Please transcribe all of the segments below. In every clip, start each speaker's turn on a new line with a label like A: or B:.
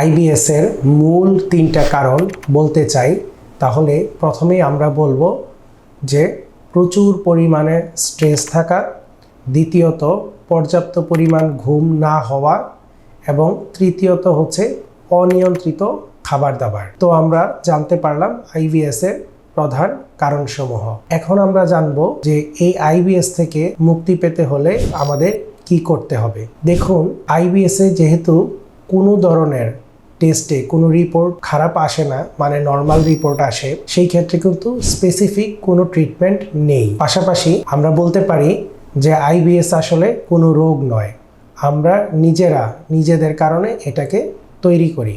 A: IBS এর মূল তিনটা কারণ বলতে চাই, তাহলে প্রথমেই আমরা বলব যে প্রচুর পরিমাণে স্ট্রেস থাকা, দ্বিতীয়ত পর্যাপ্ত পরিমাণ ঘুম না হওয়া, এবং তৃতীয়ত হচ্ছে অনিয়ন্ত্রিত খাবার দাবার তো আমরা জানতে পারলাম আইবিএস এর প্রধান কারণসমূহ। এখন আমরা জানব যে এই আইবিএস থেকে মুক্তি পেতে হলে আমাদের কি করতে হবে। দেখুন, আইবিএস যেহেতু কোনো ধরনের টেস্টে কোনো রিপোর্ট খারাপ আসে না মানে নর্মাল রিপোর্ট আসে, সেই ক্ষেত্রে কিন্তু স্পেসিফিক কোনো ট্রিটমেন্ট নেই। পাশাপাশি আমরা বলতে পারি যে আইবিএস আসলে কোনো রোগ নয়। আমরা নিজেরা, নিজেদের কারণে এটাকে তৈরি করি।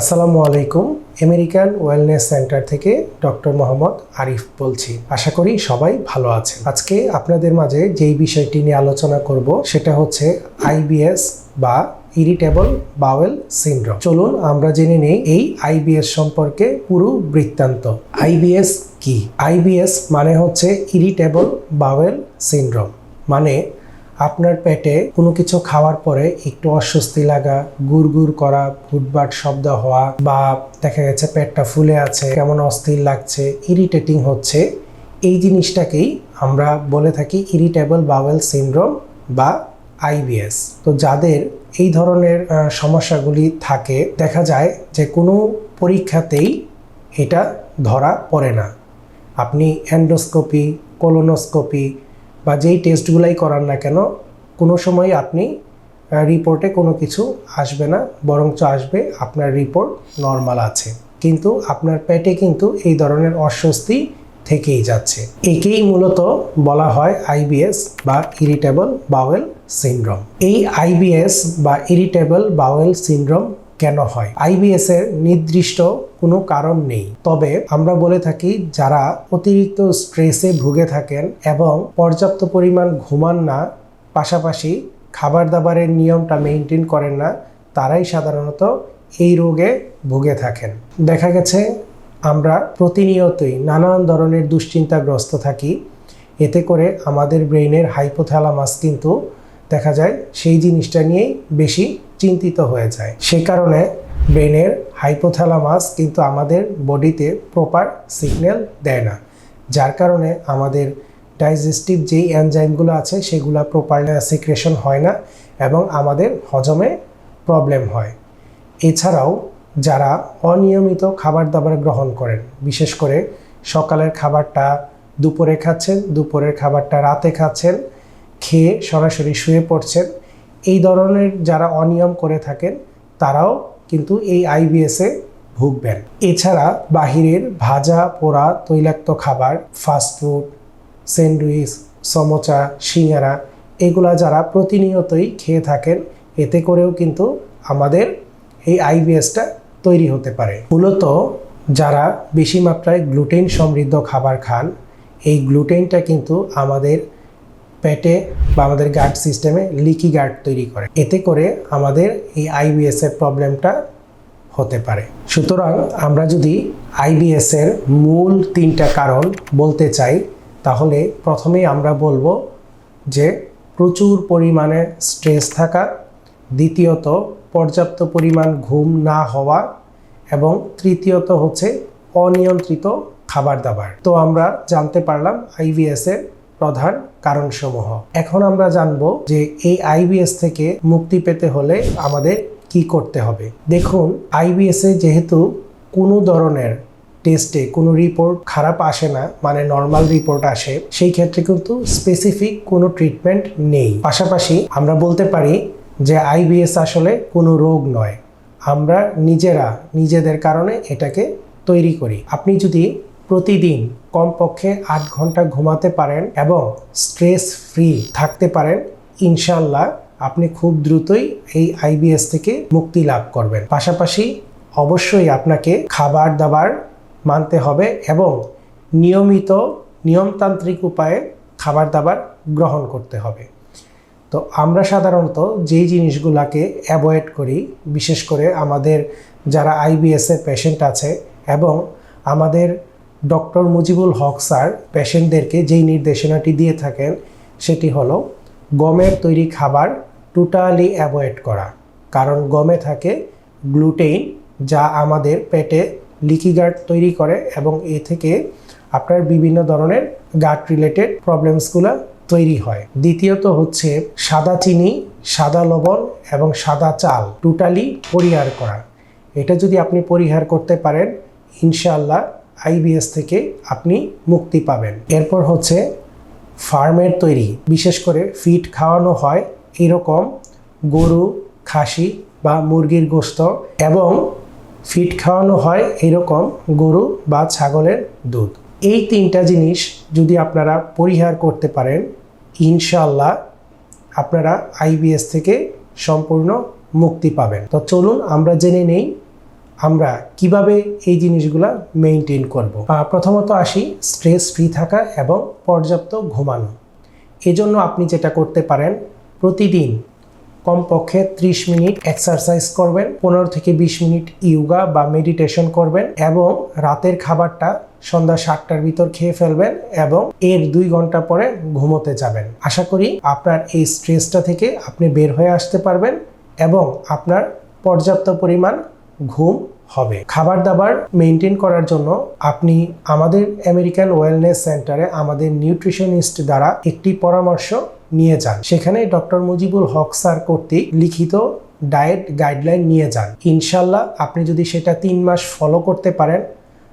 A: আসসালামু আলাইকুম, আমেরিকান ওয়েলনেস সেন্টার থেকে ডক্টর মোহাম্মদ আরিফ বলছি। আশা করি সবাই ভালো আছেন। আজকে আপনাদের মাঝে যেই বিষয়টি নিয়ে আলোচনা করব, সেটা হচ্ছে আইবিএস বা ইরিটেবল বাওয়েল সিনড্রোম। চলুন আমরা জেনে নেই এই আইবিএস সম্পর্কে পুরো বৃত্তান্ত। আইবিএস কি? আইবিএস মানে হচ্ছে ইরিটেবল বাওয়েল সিনড্রোম। মানে আপনার পেটে কোনো কিছু খাওয়ার পরে একটু অস্বস্তি লাগা গুড় গুড় করা ফুটবাট শব্দ হওয়া বা দেখা গেছে পেটটা ফুলে আছে, কেমন অস্থির লাগছে ইরিটেটিং হচ্ছে, এই জিনিসটাকেই আমরা বলে থাকি ইরিটেবল বাওয়েল সিনড্রোম বা আইবিএস তো যাদের এই ধরনের সমস্যাগুলি থাকে, দেখা যায় যে কোনো পরীক্ষাতেই এটা ধরা পড়ে না। আপনি অ্যান্ডোস্কোপি কোলোনোস্কোপি বা যেই টেস্টগুলাই করান না কেন, কোনো সময় আপনি রিপোর্টে কোনো কিছু আসবে না, বরঞ্চ আসবে আপনার রিপোর্ট নর্মাল আছে। কিন্তু আপনার পেটে কিন্তু এই ধরনের অস্বস্তি থেকেই যাচ্ছে। একেই মূলত বলা হয় আইবিএস বা ইরিটেবল বাওয়েল সিনড্রোম এই আইবিএস বা ইরিটেবল বাওয়েল সিনড্রোম কেন হয়? আইবিএস এর নির্দিষ্ট কোনো কারণ নেই। তবে আমরা বলে থাকি, যারা অতিরিক্ত স্ট্রেসে ভুগে থাকেন এবং পর্যাপ্ত পরিমাণ ঘুমান না, পাশাপাশি খাবার দাবারের নিয়মটা মেনটেন করেন না, তারাই সাধারণত এই রোগে ভুগে থাকেন। দেখা গেছে, আমরা প্রতিনিয়তই নানান ধরনের দুশ্চিন্তাগ্রস্ত থাকি। এতে করে আমাদের ব্রেইনের হাইপোথ্যালামাস কিন্তু দেখা যায় সেই জিনিসটা নিয়েই বেশি চিন্তিত হয়ে যায়। সে কারণে ব্রেনের হাইপোথ্যালামাস কিন্তু আমাদের বডিতে প্রপার সিগন্যাল দেয় না। যার কারণে আমাদের ডাইজেস্টিভ যেই এনজাইমগুলো আছে, সেগুলো প্রপার সিক্রেশন হয় না এবং আমাদের হজমে প্রবলেম হয়। এছাড়াও যারা অনিয়মিত খাবার দাবার গ্রহণ করেন, বিশেষ করে সকালের খাবারটা দুপুরে খাচ্ছেন, দুপুরের খাবারটা রাতে খাচ্ছেন, খেয়ে সরাসরি শুয়ে পড়ছেন এই ধরনের যারা অনিয়ম করে থাকেন, তারাও কিন্তু এই আইবিএসে ভুগবেন। এছাড়া বাহিরের ভাজা, পোড়া, তৈলাক্ত খাবার ফাস্টফুড স্যান্ডউইচ সমোচা, সিঙ্গারা, এগুলা যারা প্রতিনিয়তই খেয়ে থাকেন, এতে করেও কিন্তু আমাদের এই আইবিএসটা তৈরি হতে পারে। মূলত যারা বেশি মাত্রায় গ্লুটেন সমৃদ্ধ খাবার খান, এই গ্লুটেনটা কিন্তু আমাদের পেটে বা আমাদের গার্ড সিস্টেমে লিকি গার্ড তৈরি করে। এতে করে আমাদের এই আইবিএস এর প্রবলেমটা হতে পারে। সুতরাং আমরা যদি আইবিএস এর মূল তিনটা কারণ বলতে চাই, তাহলে প্রথমেই আমরা বলব যে প্রচুর পরিমাণে স্ট্রেস থাকা, দ্বিতীয়ত পর্যাপ্ত পরিমাণ ঘুম না হওয়া, এবং তৃতীয়ত হচ্ছে অনিয়ন্ত্রিত খাবার দাবার। তো আমরা জানতে পারলাম আইবিএস এর প্রধান কারণসমূহ। এখন আমরা জানব যে এই আইবিএস থেকে মুক্তি পেতে হলে আমাদের কি করতে হবে। দেখুন আইবিএস যেহেতু কোনো ধরনের টেস্টে কোনো রিপোর্ট খারাপ আসে না মানে নর্মাল রিপোর্ট আসে, সেই ক্ষেত্রে কিন্তু স্পেসিফিক কোনো ট্রিটমেন্ট নেই। পাশাপাশি আমরা বলতে পারি যে আইবিএস আসলে কোনো রোগ নয়। আমরা নিজেরা, নিজেদের কারণে এটাকে তৈরি করি। আপনি যদি প্রতিদিন কমপক্ষে আট ঘণ্টা ঘুমাতে পারেন এবং স্ট্রেস ফ্রি থাকতে পারেন ইনশাল্লাহ আপনি খুব দ্রুতই এই আইবিএস থেকে মুক্তি লাভ করবেন। পাশাপাশি অবশ্যই আপনাকে খাবার দাবার মানতে হবে এবং নিয়মিত নিয়মতান্ত্রিক উপায়ে খাবার দাবার গ্রহণ করতে হবে। তো আমরা সাধারণত যেই জিনিসগুলোকে অ্যাভয়েড করি, বিশেষ করে আমাদের যারা আইবিএসের পেশেন্ট আছে এবং আমাদের ডক্টর মুজিবুল হক স্যার পেশেন্টদেরকে যেই নির্দেশনাটি দিয়ে থাকেন, সেটি হলো গমের তৈরি খাবার টোটালি অ্যাভয়েড করা। কারণ গমে থাকে গ্লুটেইন যা আমাদের পেটে লিকি গার্ড তৈরি করে এবং এ থেকে আপনার বিভিন্ন ধরনের গার্ড রিলেটেড প্রবলেমসগুলো তৈরি হয়। দ্বিতীয়ত হচ্ছে সাদা চিনি, সাদা লবণ এবং সাদা চাল টোটালি পরিহার করা। এটা যদি আপনি পরিহার করতে পারেন, ইনশাআল্লাহ আইবিএস থেকে আপনি মুক্তি পাবেন। এরপর হচ্ছে ফার্মের তৈরি, বিশেষ করে ফিড খাওয়ানো হয় এরকম গরু, খাসি বা মুরগির গোস্ত এবং ফিড খাওয়ানো হয় এরকম গরু বা ছাগলের দুধ। এই তিনটা জিনিস যদি আপনারা পরিহার করতে পারেন, ইনশাআল্লাহ আপনারা আইবিএস থেকে সম্পূর্ণ মুক্তি পাবেন। তো চলুন আমরা জেনে নেই আমরা কীভাবে এই জিনিসগুলা মেনটেন করব? প্রথমত আসি স্ট্রেস ফ্রি থাকা এবং পর্যাপ্ত ঘুমানো। এজন্য আপনি যেটা করতে পারেন, প্রতিদিন কমপক্ষে 30 মিনিট এক্সারসাইজ করবেন, পনেরো থেকে বিশ মিনিট ইয়োগা বা মেডিটেশন করবেন এবং রাতের খাবারটা সন্ধ্যা সাতটার ভিতর খেয়ে ফেলবেন এবং এর দুই ঘণ্টা পরে ঘুমোতে যাবেন। আশা করি আপনার এই স্ট্রেসটা থেকে আপনি বের হয়ে আসতে পারবেন এবং আপনার পর্যাপ্ত পরিমাণ ঘুম হবে। খাবার দাবার মেনটেন করার জন্য আপনি আমাদের আমেরিকান ওয়েলনেস সেন্টারে আমাদের নিউট্রিশনিস্ট দ্বারা একটি পরামর্শ নিয়ে যান। সেখানে ডক্টর মুজিবুল হক স্যার কর্তৃক লিখিত ডায়েট গাইডলাইন নিয়ে যান। ইনশাল্লাহ আপনি যদি সেটা তিন মাস ফলো করতে পারেন,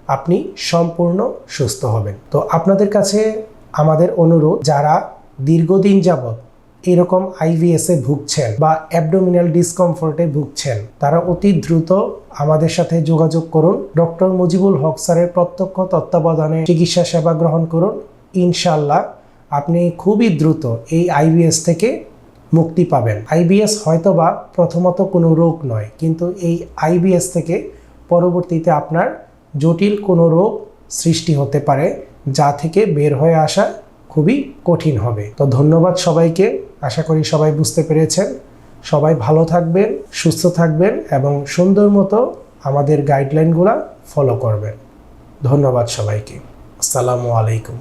A: আপনি সম্পূর্ণ সুস্থ হবেন। তো আপনাদের কাছে আমাদের অনুরোধ, যারা দীর্ঘদিন যাবত এরকম আইভিএস ভুগছেন বা অ্যাবডোমিনাল ডিসকমফোর্টে ভুগছেন, তারা অতি দ্রুত আমাদের সাথে যোগাযোগ করুন। ডক্টর মুজিবুল হক স্যারের প্রত্যক্ষ তত্ত্বাবধানে চিকিৎসা সেবা গ্রহণ করুন। ইনশাল্লাহ আপনি খুবই দ্রুত এই আইবিএস থেকে মুক্তি পাবেন। আইবিএস হয়তোবা প্রথমত কোনো রোগ নয়, কিন্তু এই আইবিএস থেকে পরবর্তীতে আপনার জটিল কোনো রোগ সৃষ্টি হতে পারে, যা থেকে বের হয়ে আসা খুবই কঠিন হবে। তো ধন্যবাদ সবাইকে। আশা করি সবাই বুঝতে পেরেছেন। সবাই ভালো থাকবেন, সুস্থ থাকবেন এবং সুন্দর মতো আমাদের গাইডলাইনগুলো ফলো করবেন। ধন্যবাদ সবাইকে। আসসালামু আলাইকুম।